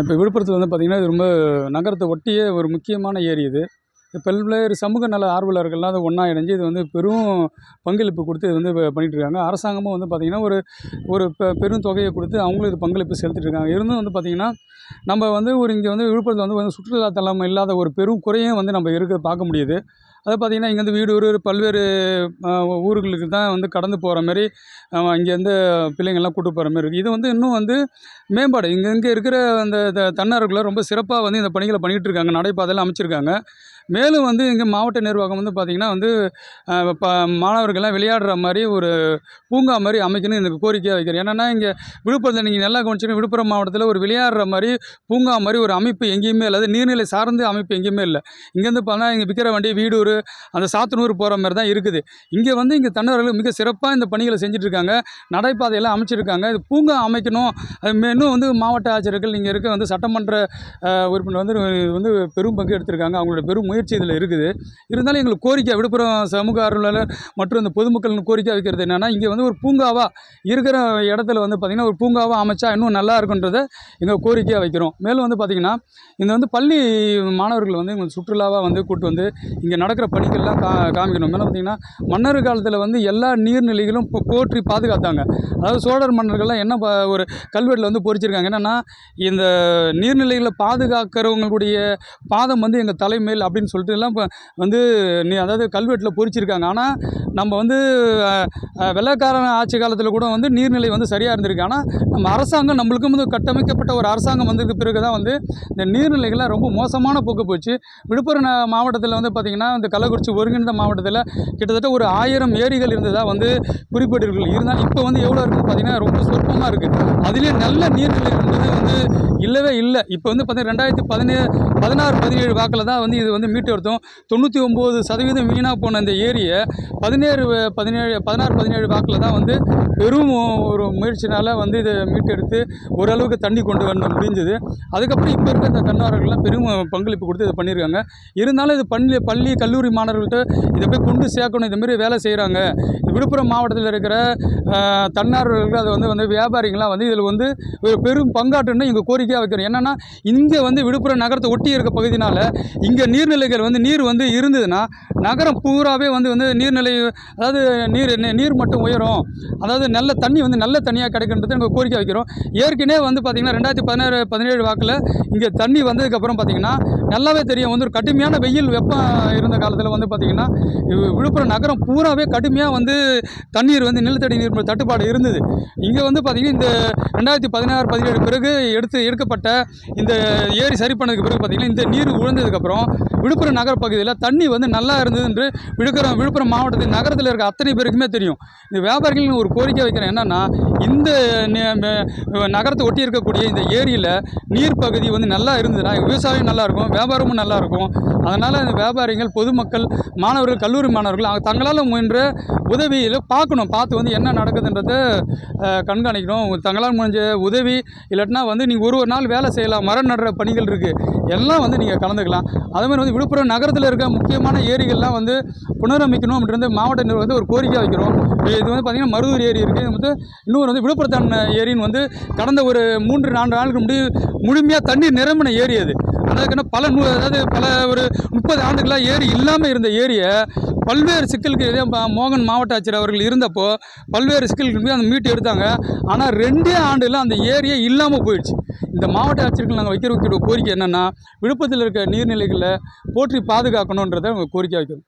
இப்போ விழுப்புரத்தில் வந்து பார்த்திங்கன்னா இது ரொம்ப நகரத்தை ஒட்டிய ஒரு முக்கியமான ஏரி இது. பல்வேறு சமூக நல ஆர்வலர்கள்லாம் அது ஒன்றா இணைஞ்சு இது வந்து பெரும் பங்களிப்பு கொடுத்து இது வந்து பண்ணிகிட்ருக்காங்க இருக்காங்க அரசாங்கமும் வந்து பார்த்திங்கன்னா ஒரு ஒரு பெரும் தொகையை கொடுத்து அவங்களும் இது பங்களிப்பு செலுத்திட்டு இருக்காங்க இருந்தும் வந்து பார்த்திங்கன்னா நம்ம வந்து ஒரு இங்கே வந்து விழுப்புரத்தில் வந்து வந்து சுற்றுலாத்தலம் இல்லாத ஒரு பெரும் குறையும் வந்து நம்ம இருக்க பார்க்க முடியுது. அதை பார்த்திங்கன்னா இங்கேருந்து வீடு ஒரு பல்வேறு ஊர்களுக்கு தான் வந்து கடந்து போகிற மாதிரி இங்கேருந்து பிள்ளைங்கள்லாம் கூட்டு போகிற மாதிரி இருக்குது இது வந்து இன்னும் வந்து மேம்பாடு. இங்கே இங்கே இருக்கிற அந்த த ரொம்ப சிறப்பாக வந்து இந்த பணிகளை பண்ணிகிட்டு இருக்காங்க. நடைபாதையில் அமைச்சிருக்காங்க. மேலும் வந்து இங்கே மாவட்ட நிர்வாகம் வந்து பார்த்திங்கன்னா வந்து ப மாணவர்கள்லாம் விளையாடுற மாதிரி ஒரு பூங்கா மாதிரி அமைக்கணும்னு எனக்கு கோரிக்கையாக வைக்கிறேன் என்னென்னா இங்கே விழுப்புரத்தில் நீங்கள் நல்லா கவனிச்சிங்கன்னா விழுப்புரம் மாவட்டத்தில் ஒரு விளையாடுற மாதிரி பூங்கா மாதிரி ஒரு அமைப்பு எங்கேயுமே இல்லை. அது நீர்நிலை சார்ந்த அமைப்பு எங்கேயுமே இல்லை. இங்கேருந்து பார்த்தா இங்கே விற்கிற வண்டி வீடூர் அந்த சாத்தனூர் போகிற மாதிரி தான் இருக்குது. இங்கே வந்து இங்கே தன்னவர்கள் மிக சிறப்பாக இந்த பணிகளை செஞ்சுட்டு இருக்காங்க நடைபாதையெல்லாம் அமைச்சிருக்காங்க. இது பூங்கா அமைக்கணும். அது மே- இன்னும் வந்து மாவட்ட ஆட்சியர்கள் இங்கே இருக்க வந்து சட்டமன்ற உறுப்பினர் வந்து வந்து பெரும் பங்கு எடுத்திருக்காங்க. அவங்களோட பெரும் முயற்சி இதில் இருக்குது. இருந்தாலும் எங்களுக்கு கோரிக்கை விழுப்புரம் சமூக ஆர்வலர் மற்றும் இந்த பொதுமக்கள் கோரிக்கை வைக்கிறது என்னென்னா இங்கே வந்து ஒரு பூங்காவாக இருக்கிற இடத்துல வந்து பார்த்திங்கன்னா ஒரு பூங்காவாக அமைச்சா இன்னும் நல்லா இருக்குன்றதை எங்கள் கோரிக்கையாக வைக்கிறோம். மேலும் வந்து பார்த்திங்கன்னா இந்த வந்து பள்ளி மாணவர்கள் வந்து எங்களுக்கு சுற்றுலாவாக வந்து கூட்டு வந்து இங்கே நடக்கிற பணிகள்லாம் கா காமிக்கணும். மேலே பார்த்திங்கன்னா மன்னர் காலத்தில் வந்து எல்லா நீர்நிலைகளும் போற்றி பாதுகாத்தாங்க. அதாவது சோழர் மன்னர்கள்லாம் என்ன ப- ஒரு கல்வெட்டில் வந்து பொறிச்சிருக்காங்க. என்னென்னா இந்த நீர்நிலைகளை பாதுகாக்கிறவங்களுடைய பாதம் வந்து எங்கள் தலைமையில் அப்படின்னு சொல்லிட்டு எல்லாம் இப்போ வந்து நீ அதாவது கல்வெட்டில் பொறிச்சிருக்காங்க. ஆனால் நம்ம வந்து வெள்ளக்காரன் வெள்ளைக்காரன் ஆட்சி காலத்தில் கூட வந்து நீர்நிலை வந்து சரியாக இருந்திருக்கு. ஆனால் நம்ம அரசாங்கம் நம்மளுக்கும் வந்து கட்டமைக்கப்பட்ட ஒரு அரசாங்கம் வந்ததுக்கு பிறகு தான் வந்து இந்த நீர்நிலைகள்லாம் ரொம்ப மோசமான போக்கு போச்சு. விழுப்புரம் மாவட்டத்தில் வந்து பார்த்திங்கன்னா இந்த கள்ளக்குறிச்சி ஒருங்கிணைந்த மாவட்டத்தில் கிட்டத்தட்ட ஒரு ஆயிரம் ஏரிகள் இருந்ததாக வந்து குறிப்பிட்டிருக்கள். இருந்தால் இப்போ வந்து எவ்வளோ இருக்குன்னு பார்த்தீங்கன்னா ரொம்ப சொற்பமாக இருக்குது அதுலேயே நல்ல நீர்நிலை என்பது வந்து இல்லவே இல்லை. இப்போ வந்து பார்த்தீங்கன்னா ரெண்டாயிரத்தி பதினே பதினாறு பதினேழு வாக்கில் தான் வந்து இது வந்து மீட்டு எடுத்தோம். தொண்ணூற்றி ஒம்பது சதவீதம் வீணாக போன அந்த ஏரியை பதினேழு பதினேழு பதினாறு பதினேழு வாக்கில் தான் வந்து பெரும் ஒரு முயற்சினால் வந்து இதை மீட்டெடுத்து ஓரளவுக்கு தண்ணி கொண்டு வர முடிஞ்சது. அதுக்கப்புறம் இப்போ இருக்க இந்த தன்னார்வர்கள்லாம் பெரும் பங்களிப்பு கொடுத்து இதை பண்ணியிருக்காங்க. இருந்தாலும் இது பள்ளி பள்ளி கல்லூரி மாணவர்கள்ட்ட இதை போய் கொண்டு சேர்க்கணும் இந்த வேலை செய்கிறாங்க விழுப்புரம் மாவட்டத்தில் இருக்கிற தன்னார்வலர்கள் அது வந்து வந்து வியாபாரிகள்லாம் வந்து இதில் வந்து ஒரு பெரும் பங்காற்றுன்னு இங்கே கோரிக்கையாக வைக்கிறோம் என்னென்னா இங்கே வந்து விழுப்புரம் நகரத்தை ஒட்டி இருக்க பகுதினால் இங்கே நீர்நிலைகள் வந்து நீர் வந்து இருந்ததுன்னா நகரம் பூராவே வந்து வந்து நீர்நிலை அதாவது நீர் நீர் மட்டும் உயரும். அதாவது நல்ல தண்ணி வந்து நல்ல தண்ணியாக கிடைக்கின்றது நம்ம கோரிக்கை வைக்கிறோம். ஏற்கனவே வந்து பார்த்திங்கன்னா ரெண்டாயிரத்தி பதினாறு பதினேழு வாக்கில் இங்கே தண்ணி வந்ததுக்கப்புறம் பார்த்திங்கன்னா நல்லாவே தெரியும். வந்து ஒரு கடுமையான வெயில் வெப்பம் இருந்த காலத்தில் வந்து பார்த்திங்கன்னா விழுப்புரம் நகரம் பூராவே கடுமையாக வந்து தண்ணீர் வந்து நிலத்தடி நீர் தட்டுப்பாடு இருந்தது. இங்கே வந்து பார்த்திங்கன்னா இந்த ரெண்டாயிரத்தி பதினாறு பதினேழு பிறகு எடுத்து எடுக்கப்பட்ட இந்த ஏரி சரி பண்ணதுக்கு பிறகு பார்த்திங்கன்னா இந்த நீர் உழந்ததுக்கப்புறம் விழுப்புரம் நகரப்பகுதியில் தண்ணி வந்து நல்லா இருந்தது என்று விழுப்புரம் விழுப்புரம் மாவட்டத்தில் நகரத்தில் இருக்க அத்தனை பேருக்குமே தெரியும். இந்த வியாபாரிகள் ஒரு கோரிக்கை வைக்கிறேன் என்னன்னா இந்த நகரத்தை ஒட்டி இருக்கக்கூடிய இந்த ஏரியில் நீர் பகுதி வந்து நல்லா இருந்ததுன்னா விவசாயம் நல்லாயிருக்கும் வியாபாரமும் நல்லாயிருக்கும் அதனால் இந்த வியாபாரிகள் பொதுமக்கள் மாணவர்கள் கல்லூரி மாணவர்கள் தங்களால் முயன்ற உதவியில் பார்க்கணும். பார்த்து வந்து என்ன நடக்குதுன்றதை கண்காணிக்கணும். தங்களால் முடிஞ்ச உதவி இல்லாட்டினா வந்து நீங்கள் ஒரு ஒரு நாள் வேலை செய்யலாம். மரம் நடுற பணிகள் இருக்குது எல்லாம் வந்து நீங்கள் கலந்துக்கலாம். அதே மாதிரி வந்து விழுப்புரம் நகரத்தில் இருக்க முக்கியமான ஏரிகள்லாம் வந்து புனரமைக்கணும் அப்படின்றது மாவட்ட நிர்வாகம் வந்து ஒரு கோரிக்கை வைக்கிறோம். இது வந்து பார்த்திங்கன்னா மருதூர் ஏரி இருக்குது இது வந்து இன்னொரு வந்து விழுப்புரத்தான் ஏரின்னு வந்து கடந்த ஒரு மூன்று நான்கு நாளுக்கு முடி முழுமையாக தண்ணீர் நிரம்பின ஏரி அது. அதற்கான பல நூ அதாவது பல ஒரு முப்பது ஆண்டுகளாக ஏரி இல்லாமல் இருந்த ஏரியை பல்வேறு சிக்கலுக்கு இதே மோகன் மாவட்ட ஆட்சியர் அவர்கள் இருந்தப்போ பல்வேறு சிக்கலுக்கு போய் அந்த மீட்டு எடுத்தாங்க. ஆனால் ரெண்டே ஆண்டில் அந்த ஏரியே இல்லாமல் போயிடுச்சு. இந்த மாவட்ட ஆட்சியர்கள் நாங்கள் வைக்கிற வைக்கிற கோரிக்கை என்னென்னா விழுப்புரத்தில் இருக்க நீர்நிலைகளை போற்றி பாதுகாக்கணுன்றதை நாங்கள் கோரிக்கை வைக்கிறோம்.